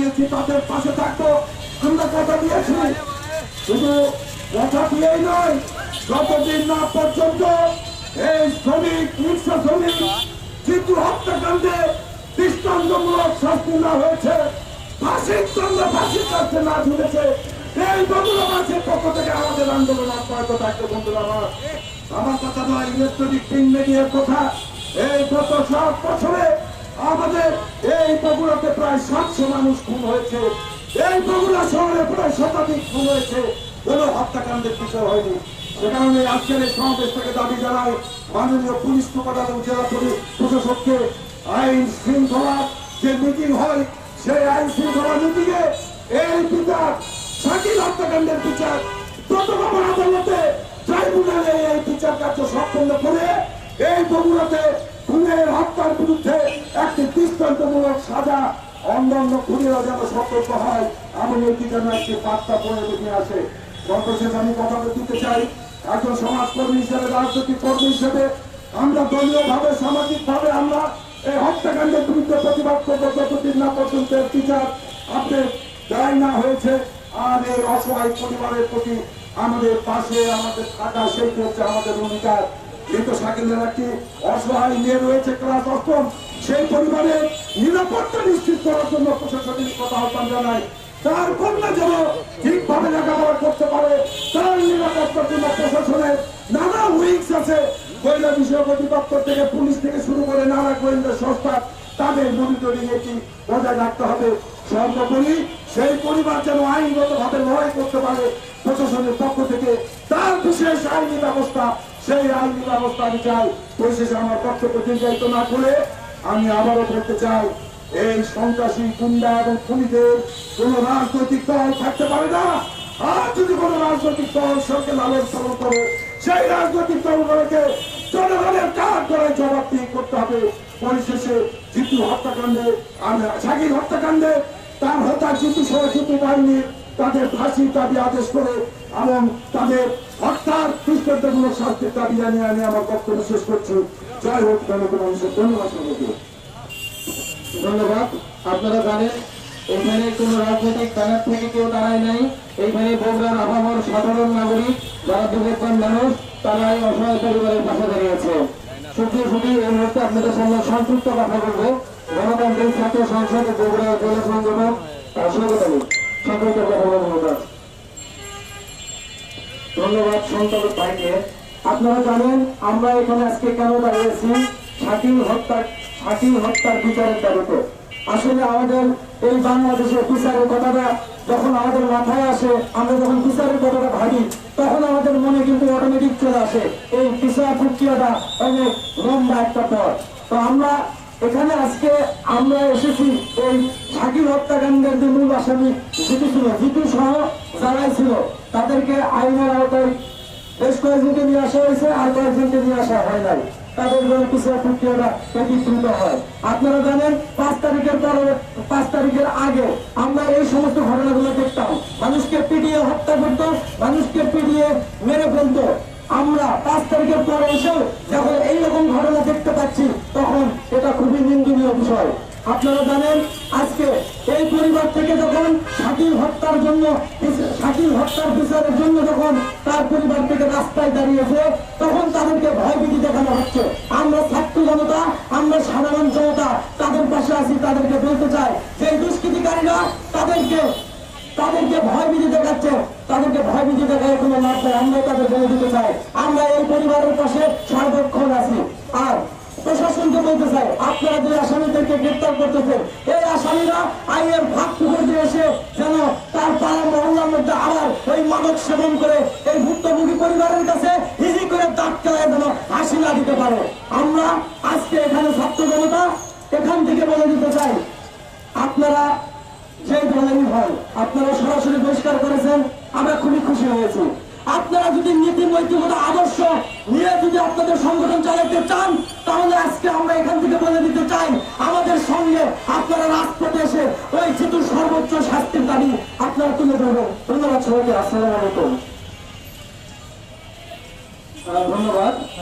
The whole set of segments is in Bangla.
দিয়েছি তাদের পাশে থাকব। আমরা কথা দিয়েছি। শুধু কথা দিয়েই নয়, যতদিন না পর্যন্ত এই শ্রমিক রিক্সা শ্রমিক চিত্র হত্যাকাণ্ডে দৃষ্টান্তমূলক শাস্তি না হয়েছে, ফাঁসির ফাঁসির কাছে না ঝুলেছে এই পক্ষ থেকে আমাদের আন্দোলন অব্যাহত থাকবে, বন্ধুরা। আমার আমার কথা নয়, ইলেকট্রনিক প্রিন্ট মিডিয়ার কথা। এই গত সাত বছরে আমাদের এই বগুড়াতে প্রায় সাতশো মানুষ খুন হয়েছে। এই বগুড়া শহরে প্রায় শতাধিক খুন হয়েছে কোনো হত্যাকাণ্ডের বিষয় হয়নি। সে কারণে আজকের এই সমাবেশ থেকে দাবি জানাই মাননীয় পুলিশ সুপার এবং জেলা প্রশাসককে আইন শৃঙ্খলা যে মিটিং হয়, সেই আইন শৃঙ্খলা মিটিংয়ে এই বিচার শাকিল হত্যাকাণ্ডের বিচার প্রথম আদালতে ট্রাইব্যুনালে এই বিচার কার্য সম্পন্ন করে এই বগুড়াতে খুনের হত্যার বিরুদ্ধে একটি দৃষ্টান্তমূলক সাজা অন্যান্য খুনিরা যেন সতর্ক হয়, আমি এটি যেন একটি বার্তা পড়ে দেখে আসে। সর্বশেষ আমি কথা দিতে চাই, একজন সমাজকর্মী হিসেবে, রাজনৈতিক কর্মী হিসেবে, আমরা দলীয় ভাবে সামাজিক ভাবে আমরা এই হত্যাকাণ্ডের বিরুদ্ধে প্রতিবাদ করব যতদিন না পর্যন্ত বিচার আপনার দায় না হয়েছে। আর এই অসহায় পরিবারের প্রতি আমাদের পাশে, আমাদের থাকা, সেই হচ্ছে আমাদের অঙ্গীকার কিন্তু শাকিলের একটি অসহায় মেয়ে রয়েছে ক্লাস অষ্টম। সেই পরিবারের নিরাপত্তা নিশ্চিত করার জন্য প্রশাসনিক কথা আহ্বান জানাই তার কন্যা যেন ঠিকভাবে লেখাপড়া করতে পারে, তার নিরাপত্তার জন্য প্রশাসনের নানা উইংস আছে। গোয়েন্দা বিষয়ক অধিদপ্তর থেকে, পুলিশ থেকে শুরু করে নানা গোয়েন্দা সংস্থা তাদের মনিটরিং এটি বজায় রাখতে হবে। সর্বোপরি সেই পরিবার যেন আইনগত ভাবে লড়াই করতে পারে প্রশাসনের পক্ষ থেকে। তার বিশেষ আইনি ব্যবস্থা সেই আইনি ব্যবস্থা আমি চাই পরিশেষে আমার বক্তব্য দীর্ঘায়িত না করে আমি আবারও বলতে চাই, এই সন্ত্রাসী গুন্ডা এবং খুনিদের কোন রাজনৈতিক দল থাকতে পারে না। আর যদি কোন রাজনৈতিক দল সরকার লালন পালন করে, সেই রাজনৈতিক দলগুলোকে জনগণের কাজ করে জবাবদিহি করতে হবে? পরিশেষে জিতু হত্যাকাণ্ডে, আমি শাকির হত্যাকাণ্ডে, তার হত্যা জিতু সহ জিতু বাহিনী তাদের ফাঁসির দাবি আদেশ করে এবং তাদের হত্যার দৃষ্টান্তমূলক শাস্তির দাবি জানিয়ে আমি আমার বক্তব্য শেষ করছি। জয় হোক জনগণ মানুষের ধন্যবাদ ধন্যবাদ। আপনারা জানেন, এখানে কোন রাজনৈতিক ব্যানার থেকে কেউ দাঁড়ায় নাই। এইখানে বগুড়ার আবহাওয়ার সাধারণ নাগরিক, যারা বিবেকবান মানুষ তারা এই অসহায় পরিবারের পাশে দাঁড়িয়েছে সুখী সুখী এই মুহূর্তে আপনাদের সামনে সংক্ষিপ্ত কথা বলব। গণতান্ত্রিক ছাত্র সংসদ বগুড়া জেলা সংগঠন আলী সংক্ষিপ্ত কথা বলব। ধন্যবাদ সন্তানক ভাইকে। আপনারা জানেন, আমরা এখানে আজকে কেন দাঁড়িয়েছি? শাকিল হত্যা শাকিল হত্যার বিচারের দাবিতে আসলে আমাদের এই বাংলাদেশের বিচারের কথাটা যখন আমাদের মাথায় আসে, আমরা যখন বিচারের কথাটা ভাবি, তখন আমাদের মনে কিন্তু অটোমেটিক চলে আসে। এই বিচার প্রক্রিয়াটা অনেক লম্বা একটা পথ। তো আমরা এখানে আজকে আমরা এসেছি এই শাকিল হত্যাকাণ্ডের যে মূল আসামি জিতু ছিল। জিতু সহ যারাই ছিল তাদেরকে আইনের আওতায় বেশ কয়েকজনকে নিয়ে আসা হয়েছে, আর কয়েকজনকে নিয়ে আসা হয় নাই। তাদের জন্য প্রক্রিয়াটা হয়। আপনারা জানেন, পাঁচ তারিখের পাঁচ তারিখের আগে আমরা এই সমস্ত ঘটনাগুলো দেখতাম। মানুষকে পিটিয়ে হত্যা করতো, মানুষকে পিটিয়ে মেরে ফেলতো। আমরা পাঁচ তারিখের পরে এসেও যখন এইরকম ঘটনা দেখতে পাচ্ছি, তখন এটা খুবই নিন্দনীয় বিষয়। আপনারা জানেন, আজকে এই পরিবার থেকে যখন শাকিল হত্যার জন্য, শাকিল হত্যার বিচারের জন্য যখন তার পরিবার থেকে রাস্তায় দাঁড়িয়েছে, তখন তাদেরকে ভয়ভীতি দেখানো হচ্ছে। আমরা ছাত্র জনতা, আমরা সাধারণ জনতা, তাদের পাশে আছি, তাদেরকে বলতে চাই যে দুষ্কৃতিকারীরা তাদেরকে তাদেরকে ভয়ভীতি দেখাচ্ছে, তাদেরকে ভয়ভীতি দেখায় কোনো লাভ আমরা তাদের বলে দিতে চাই। আমরা এই পরিবারের পাশে সার্বক্ষণ আছি। আর প্রশাসনকে বলতে চাই আপনারা যে আসামিদেরকে গ্রেপ্তার করতেছেন এই আসামিরা আইনের ভাগ দিয়ে এসে যেন তার পাড়া মহল্লার মধ্যে আবার ওই মাদক সেবন করে এই ভুক্তভোগী পরিবারের কাছে ইজি করে দাঁত খেলায় যেন হাসি না দিতে পারে। আমরা আজকে এখানে ছাত্র জনতা এখান থেকে বলে দিতে চাই, আপনারা যে দলেরই হয় আপনারা সরাসরি বহিষ্কার করেছেন, আমরা খুবই খুশি হয়েছি। আপনারা যদি নীতি নৈতিকতা আদর্শ নিয়ে যদি আপনাদের সংগঠন চালাতে চান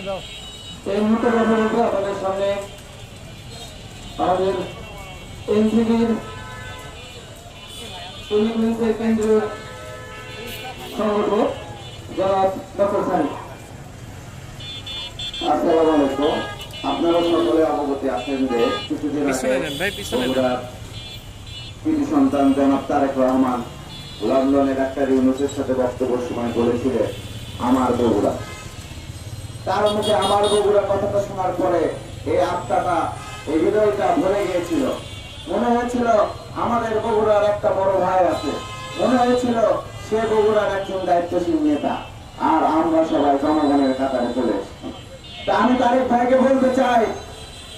এই মুহূর্তে কথা বলব আপনাদের সামনে। আমাদের ইউনিভার্সিটির কেন্দ্রীয় সংগঠক জনাব ডক্টর সাহেব। আসসালামু আলাইকুম। আপনারা সকলে অবগত আছেন যে কিছুদিন আগে কৃতি সন্তান জনাব তারেক রহমান লন্ডনে ডাক্তার ইউনুসের সাথে বক্তব্য সময় বলেছিলেন আমার বগুড়া। তার মুখে আমার বগুড়া কথাটা শোনার পরে এই আত্মাটা, এই হৃদয়টা ভরে গিয়েছিল। মনে হয়েছিল আমাদের বগুড়ার একটা বড় ভাই আছে। মনে হয়েছিল সে বগুড়ার একজন দায়িত্বশীল নেতা। আর আমরা সবাই জনগণের কাতারে চলে এসেছি। তা আমি তারেক ভাইকে বলতে চাই,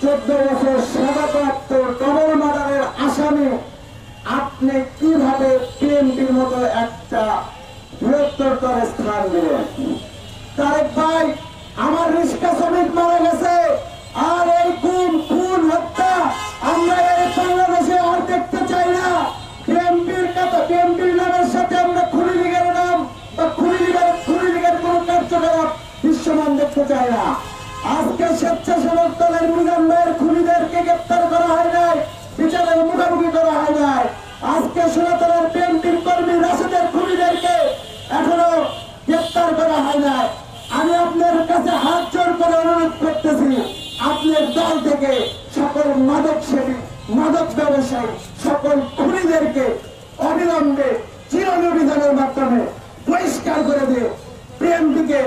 চোদ্দ বছর সাদাপ্রাপ্ত ডবল মার্ডারের আসামি, আপনি কীভাবে বিএনপির মতো একটা বৃহত্তর স্থান দিলেন? তারেক ভাই আমার রিক্সা শ্রমিক মারা গেছে। আর এই খুন খুন, হত্যা আমরা এই বাংলাদেশে আর দেখতে চাই না। বিএনপির কথা বিএনপির নামের সাথে আমরা খুনি লীগের নাম বা খুনি লীগের খুনি লীগের কোন কার্যকলাপ দেখতে চাই না। আজকে স্বেচ্ছাসেবক দলের মুজাম্মের খুনিদেরকে গ্রেপ্তার করা হয় নাই, বিচারের মুখোমুখি করা হয় নাই। আজকে সনাতনের বিএনপির কর্মী রাশেদের খুনিদেরকে এখনও গ্রেপ্তার করা হয় নাই। আমি আপনার কাছে হাত জোর করে অনুরোধ করতেছি, আপনার দল থেকে সকল মাদক সেবী, মাদক ব্যবসায়ী, সকল খুনিদেরকে অবিলম্বে চিরনির্বিধানের মাধ্যমে পরিষ্কার করে দিয়ে বিএনপিকে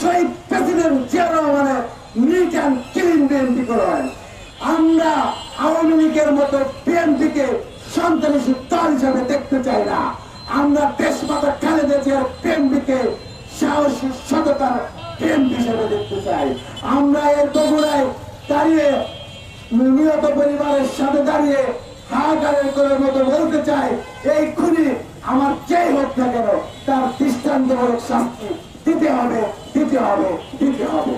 শহীদ প্রেসিডেন্ট জিয়া রহমানের নিট অ্যান্ড ক্লিন বিএনপি করেন আমরা আওয়ামী লীগের মতো বিএনপিকে সন্ত্রাসী দল হিসাবে দেখতে চাই না। আমরা দেশমাতা খালেদা জিয়ার বিএনপিকে সাহসী সততার বিএনপি হিসেবে দেখতে চাই। আমরা এর বগুড়ায় দাঁড়িয়ে নিহত পরিবারের সাথে দাঁড়িয়ে হবে, দিতে হবে দিতে হবে।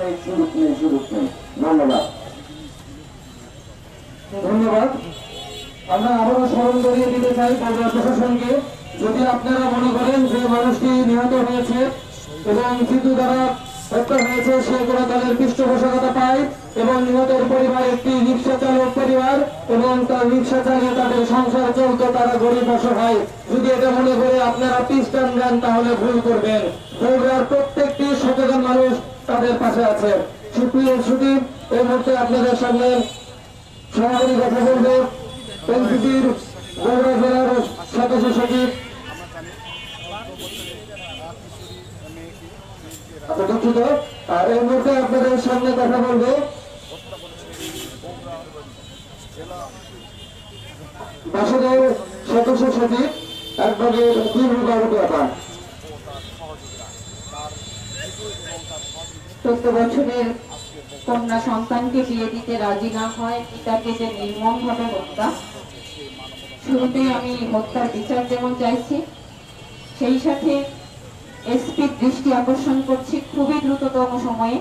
নেই, সুযোগ নেই সুযোগ নেই ধন্যবাদ। ধন্যবাদ। আমরা আবারও স্মরণ করিয়ে দিতে চাই বগুড়া প্রশাসনকে যদি আপনারা মনে করেন যে মানুষটি নিহত হয়েছে এবং কিন্তু দ্বারা হত্যা হয়েছে, সে কোনো তাদের পৃষ্ঠপোষকতা পায় এবং নিহতের পরিবার একটি রিক্সা চালক পরিবার এবং তার রিক্সা চালিয়ে তাদের সংসার চলতো, তারা গরিব অসহায়। যদি এটা মনে করে আপনারা পিস্টান দেন, তাহলে ভুল করবেন। বগুড়ার প্রত্যেকটি সচেতন মানুষ তাদের পাশে আছে। সুপ্রিয় শ্রুতি, এই মুহূর্তে আপনাদের সামনে সভাপতি কথা বলবে। এনসিপির মুহূর্তে আপনাদের সামনে কথা বলবে বাসুদেব সদস্য সচিব একবারে দীর্ঘবাবু আপান চোদ্দ বছরের কন্যা সন্তানকে বিয়ে দিতে রাজি না হয়, পিতাকে যে নির্মম ভাবে হত্যা। শুরুতেই আমি হত্যার বিচার যেমন চাইছি, সেই সাথে এসপির দৃষ্টি আকর্ষণ করছি খুবই দ্রুততম সময়ে।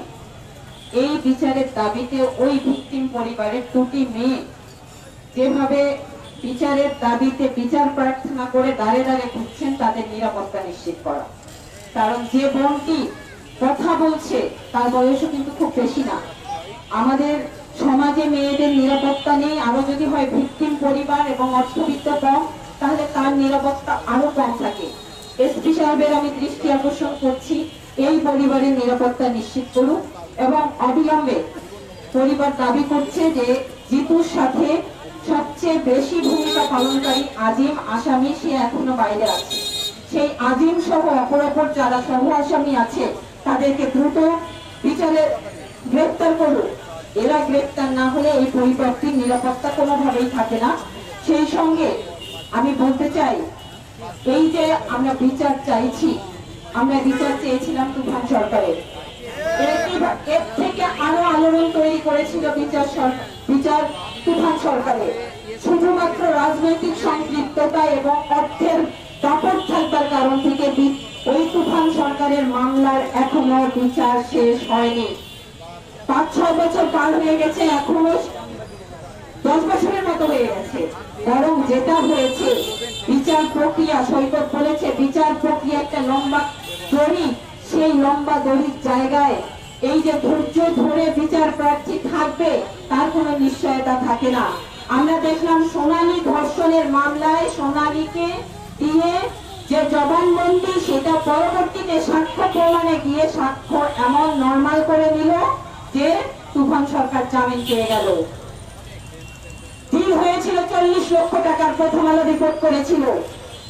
এই বিচারের দাবিতে ওই ভিকটিম পরিবারের দুটি মেয়ে যেভাবে বিচারের দাবিতে বিচার প্রার্থনা করে দাঁড়ে দাঁড়ে ঘুরছেন, তাদের নিরাপত্তা নিশ্চিত করা। কারণ যে বোনটি কথা বলছে, তার বয়সও কিন্তু খুব বেশি না। আমাদের সমাজে মেয়েদের নিরাপত্তা নেই, আরও যদি হয় ভিকটিম পরিবার এবং অর্থবিত্ত কম, তাহলে তার নিরাপত্তা আরও কম থাকে। এসপি সাহেবের আমি দৃষ্টি আকর্ষণ করছি, এই পরিবারের নিরাপত্তা নিশ্চিত করুন এবং অবিলম্বে পরিবার দাবি করছে যে জিতুর সাথে সবচেয়ে বেশি ভূমিকা পালনকারী আজিম আসামি, সে এখনও বাইরে আছে। সেই আজিম সহ অপর অপর যারা সহ আসামি আছে, তাদেরকে দ্রুত বিচারে গ্রেপ্তার করুন। এরা গ্রেপ্তার না হলে এই পরিবারটির নিরাপত্তা কোনোভাবেই থাকে না। সেই সঙ্গে আমি বলতে চাই, এই যে আমরা বিচার চাইছি, আমরা বিচার চেয়েছিলাম তুফান সরকারের এর থেকে আরও আলোড়ন তৈরি করেছিল বিচার বিচার তুফান সরকারের শুধুমাত্র রাজনৈতিক সম্পৃক্ততা এবং অর্থের থাকবার কারণ থেকে ওই তুফান সরকারের মামলার এখনও বিচার শেষ হয়নি। পাঁচ ছয় বছর পার হয়ে গেছে, এখনও দশ বছরের মতো হয়ে গেছে। বরং যেটা হয়েছে, বিচার প্রক্রিয়া, সৈকত বলেছে, বিচার প্রক্রিয়া একটা লম্বা দড়ি। সেই লম্বা দড়ির জায়গায় এই যে ধৈর্য ধরে বিচার প্রার্থী থাকবে, তার কোনো নিশ্চয়তা থাকে না। আমরা দেখলাম সোনালী ধর্ষণের মামলায় সোনালীকে দিয়ে যে জবানবন্দি, সেটা পরবর্তীতে সাক্ষ্য প্রমাণে গিয়ে সাক্ষ্য এমন নর্মাল করে নিল। যে তুফান সরকার জামিন পেয়ে গেল। হয়েছিল চল্লিশ লক্ষ টাকার প্রথম আলো রিপোর্ট করেছিল।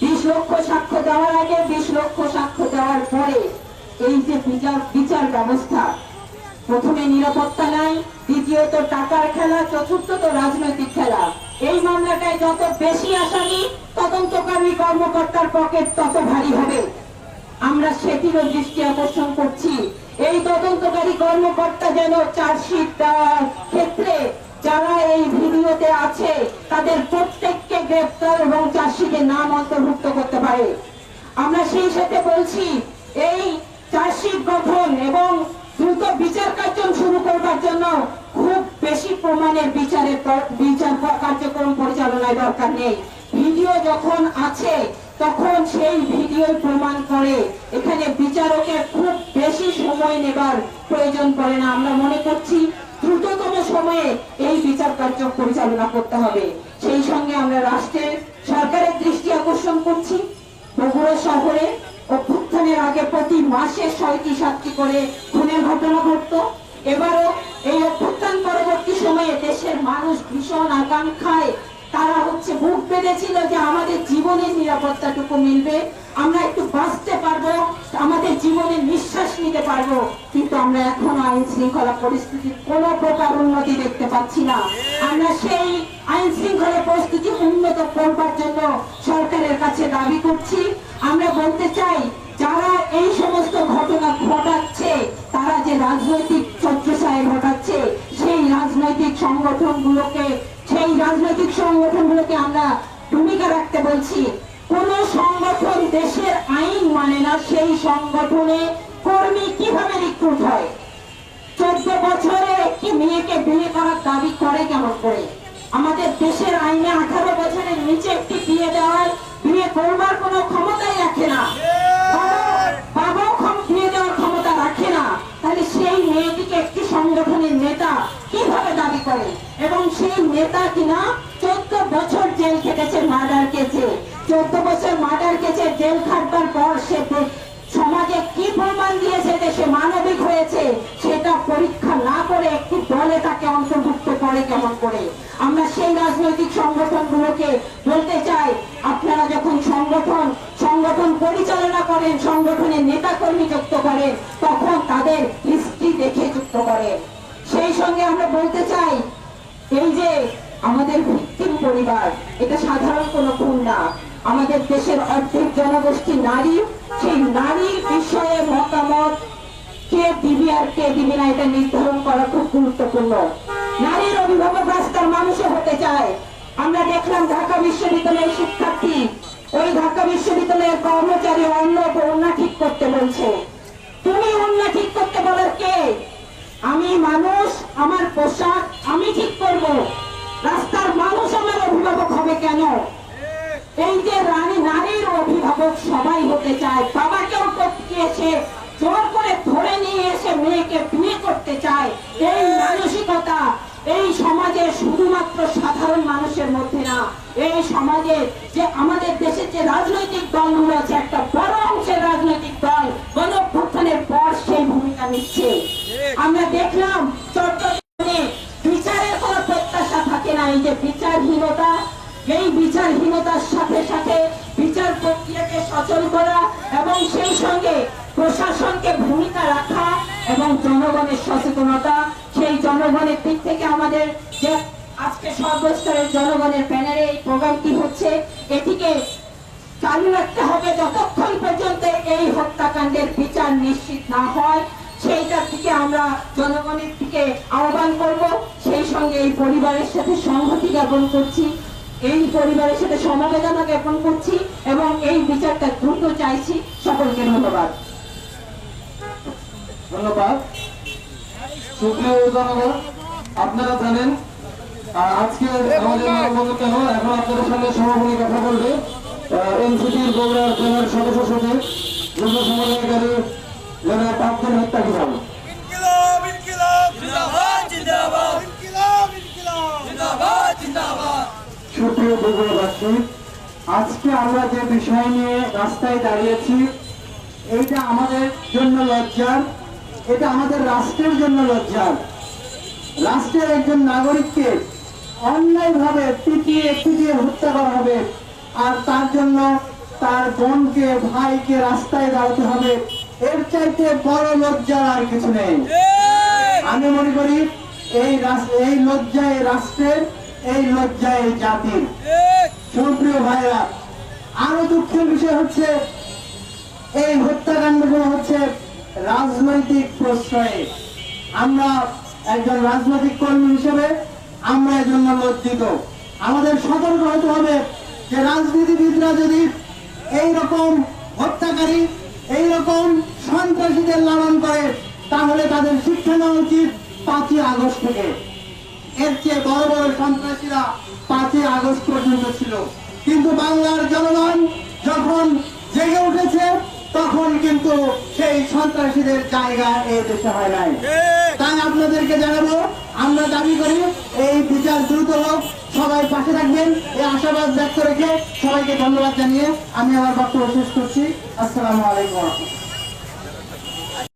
বিশ লক্ষ সাক্ষ্য দেওয়ার আগে, বিশ লক্ষ সাক্ষ্য দেওয়ার পরে এই যে বিচার বিচার ব্যবস্থা, প্রথমে নিরাপত্তা নাই, দ্বিতীয়ত টাকার খেলা, চতুর্থত রাজনৈতিক খেলা। এই মামলাটায় যত বেশি আসামি তদন্তকারী কর্মকর্তার পকেট তত ভারী হবে। আমরা সেটিরও দৃষ্টি আকর্ষণ করছি। এই তদন্তকারী কর্মকর্তা যেন চার্জশিট ক্ষেত্রে যারা এই ভিডিওতে আছে, তাদের প্রত্যেককে গ্রেপ্তার এবং চার্জশিটে নাম অন্তর্ভুক্ত করতে পারে। আমরা সেই সাথে বলছি, এই চার্জশিট গঠন এবং দ্রুত বিচার কার্য শুরু করবার জন্য খুব বেশি প্রমাণের বিচারের বিচার কার্যক্রম পরিচালনায় দরকার নেই। ভিডিও যখন আছে তখন সেই ভিডিও প্রমাণ করে। এখানে বিচারকের খুব বেশি সময় নেবার প্রয়োজন পড়ে না। আমরা মনে করছি দ্রুততম সময়ে এই বিচার কার্য পরিচালনা করতে হবে। সেই সঙ্গে আমরা রাষ্ট্রের সরকারের দৃষ্টি আকর্ষণ করছি। বগুড়া শহরে অভ্যুত্থানের আগে প্রতি মাসে ছয়টি সাতটি করে খুনের ঘটনা ঘটতো। এবারও এই অভ্যুত্থান পরবর্তী সময়ে দেশের মানুষ ভীষণ আকাঙ্ক্ষায় তারা হচ্ছে বুক বেঁধেছিল যে আমাদের জীবনের নিরাপত্তাটুকু মিলবে। আমরা একটু বাঁচতে পারব, আমাদের জীবনে নিঃশ্বাস নিতে পারব। কিন্তু আমরা এখনও আইন শৃঙ্খলা পরিস্থিতির কোনো প্রকার উন্নতি দেখতে পাচ্ছি না। আমরা সেই আইন শৃঙ্খলা পরিস্থিতি উন্নত করবার জন্য সরকারের কাছে দাবি করছি। আমরা বলতে চাই, যারা এই সমস্ত ঘটনা ঘটাচ্ছে, তারা যে রাজনৈতিক চর্চায় ঘটাচ্ছে, সেই রাজনৈতিক সংগঠনগুলোকে সেই রাজনৈতিক সংগঠনগুলোকে আমরা ভূমিকা রাখতে বলছি, কোন সংগঠন দেশের আইন মানে না সেই সংগঠনে কর্মী কীভাবে রিক্রুট হয়? চোদ্দ বছরে একটি মেয়েকে বিয়ে করার দাবি করে কেমন করে? আমাদের দেশের আইনে আঠারো বছরের নিচে একটি বিয়ে দেওয়ার, বিয়ে করবার কোনো ক্ষমতাই রাখে না। বাবাও বিয়ে দেওয়ার ক্ষমতা রাখে না। তাহলে সেই মেয়েটিকে একটি সংগঠনের নেতা কীভাবে দাবি করে? এবং সেই নেতা কিনা চোদ্দ বছর জেল খেটেছে মার্ডার কেসে চোদ্দ বছর মার্ডার কেসে জেল খাটবার পর সে সমাজে কি প্রমাণ দিয়েছে যে সে মানবিক হয়েছে, সেটা পরীক্ষা না করে একটি দলে তাকে অন্তর্ভুক্ত করে কেমন করে? আমরা সেই রাজনৈতিক সংগঠনগুলোকে বলতে চাই, আপনারা যখন সংগঠন সংগঠন পরিচালনা করেন, সংগঠনের নেতা কর্মী যুক্ত করেন, তখন তাদের হিস্ট্রি দেখে যুক্ত করেন। সেই সঙ্গে আমরা বলতে চাই এই যে আমাদের ভিত্তিম পরিবার, এটা সাধারণ কোনো খুন না। আমাদের দেশের অর্ধেক জনগোষ্ঠী নারী, সেই নারীর বিষয়ে মতামত কে দিবি আর কে দিবি না, এটা নির্ধারণ করা খুব গুরুত্বপূর্ণ। নারীর অভিভাবক রাস্তার মানুষও হতে চায়। আমরা দেখলাম ঢাকা বিশ্ববিদ্যালয়ের শিক্ষার্থী, ওই ঢাকা বিশ্ববিদ্যালয়ের কর্মচারী অন্য অন্য ঠিক করতে বলছে। তুমি অন্য ঠিক করতে বলার কে? আমি মানুষ, আমার পোশাক, আমি ঠিক করব। রাস্তার মানুষ আমার অভিভাবক হবে কেন? এই যে রানী নারীর অভিভাবক সবাই হতে চায়, বাবাকেও এসে, জোর করে ধরে নিয়ে এসে মেয়েকে বিয়ে করতে চায়, এই মানসিকতা এই সমাজে শুধুমাত্র সাধারণ মানুষের মধ্যে না, এই সমাজে যে আমাদের দেশের যে রাজনৈতিক দলগুলো আছে একটা বড় অংশের রাজনৈতিক দল গণঅভ্যুত্থানের পর সেই ভূমিকা নিচ্ছে আমরা দেখলাম চট্টগ্রামে বিচারের কোনো প্রত্যাশা থাকে না। এই যে বিচারহীনতা, এই বিচারহীনতার সাথে সাথে বিচার প্রক্রিয়াকে সচল করা এবং সেই সঙ্গে প্রশাসনকে ভূমিকা রাখা এবং জনগণের সচেতনতা, সেই জনগণের দিক থেকে আমাদের যে আজকে সর্বস্তরের জনগণের প্যানেলে এই প্রোগ্রামটি হচ্ছে, এটিকে চালু রাখতে হবে যতক্ষণ পর্যন্ত এই হত্যাকাণ্ডের বিচার নিশ্চিত না হয়। আমরা জনগণের দিকে আহ্বান করব, সেই সঙ্গে এই পরিবারের সাথে সংহতি জ্ঞাপন করছি, এই পরিবারের সাথে সমবেদনা জ্ঞাপন করছি এবং এই বিচারটা দ্রুত চাইছি। সকলকে ধন্যবাদ। ধন্যবাদ। সুপ্রিয় জনগণ, আপনারা জানেন আজকে কেন? এখন আপনাদের সঙ্গে সমাপনী কথা বলবে। এনসিপির বগুড়ার জেলার সদস্য সচিব যুব সমন্বয়কারী জেনারেল প্রাপ্তন হত্যা কিভাব আজকে আমরা যে বিষয় নিয়ে রাস্তায় দাঁড়িয়েছি, এইটা আমাদের জন্য লজ্জার, এটা আমাদের রাষ্ট্রের জন্য লজ্জার। রাষ্ট্রের একজন নাগরিককে পিটিয়ে পিটিয়ে হত্যা করা হবে, আর তার জন্য তার বোনকে, ভাইকে রাস্তায় দাঁড়াতে হবে, এর চাইতে বড় লজ্জার আর কিছু নেই। আমি মনে করি, এই এই লজ্জা এই রাষ্ট্রের এই লজ্জা এই জাতির। সুপ্রিয় ভাইরা, আরও দুঃখের বিষয় হচ্ছে, এই হত্যাকাণ্ডগুলো হচ্ছে রাজনৈতিক প্রশ্রয়ে। আমরা একজন রাজনৈতিক কর্মী হিসেবে আমরা এর জন্য লজ্জিত আমাদের সতর্ক হতে হবে যে রাজনীতিবিদরা যদি এই রকম হত্যাকারী এই রকম সন্ত্রাসীদের লালন করে, তাহলে তাদের শিক্ষা নেওয়া উচিত পাঁচই আগস্ট থেকে। এর চেয়ে বড় বড় সন্ত্রাসীরা পাঁচই আগস্ট পর্যন্ত ছিল। কিন্তু বাংলার জনগণ যখন জেগে উঠেছে, তখন কিন্তু সেই সন্ত্রাসীদের জায়গা এই দেশে হয় নাই। তাই আপনাদেরকে জানাব, আমরা দাবি করি এই বিচার দ্রুত হোক, সবাই পাশে থাকবেন। এই আশাবাদ ব্যক্ত রেখে সবাইকে ধন্যবাদ জানিয়ে আমি আমার বক্তব্য শেষ করছি। আসসালামু আলাইকুম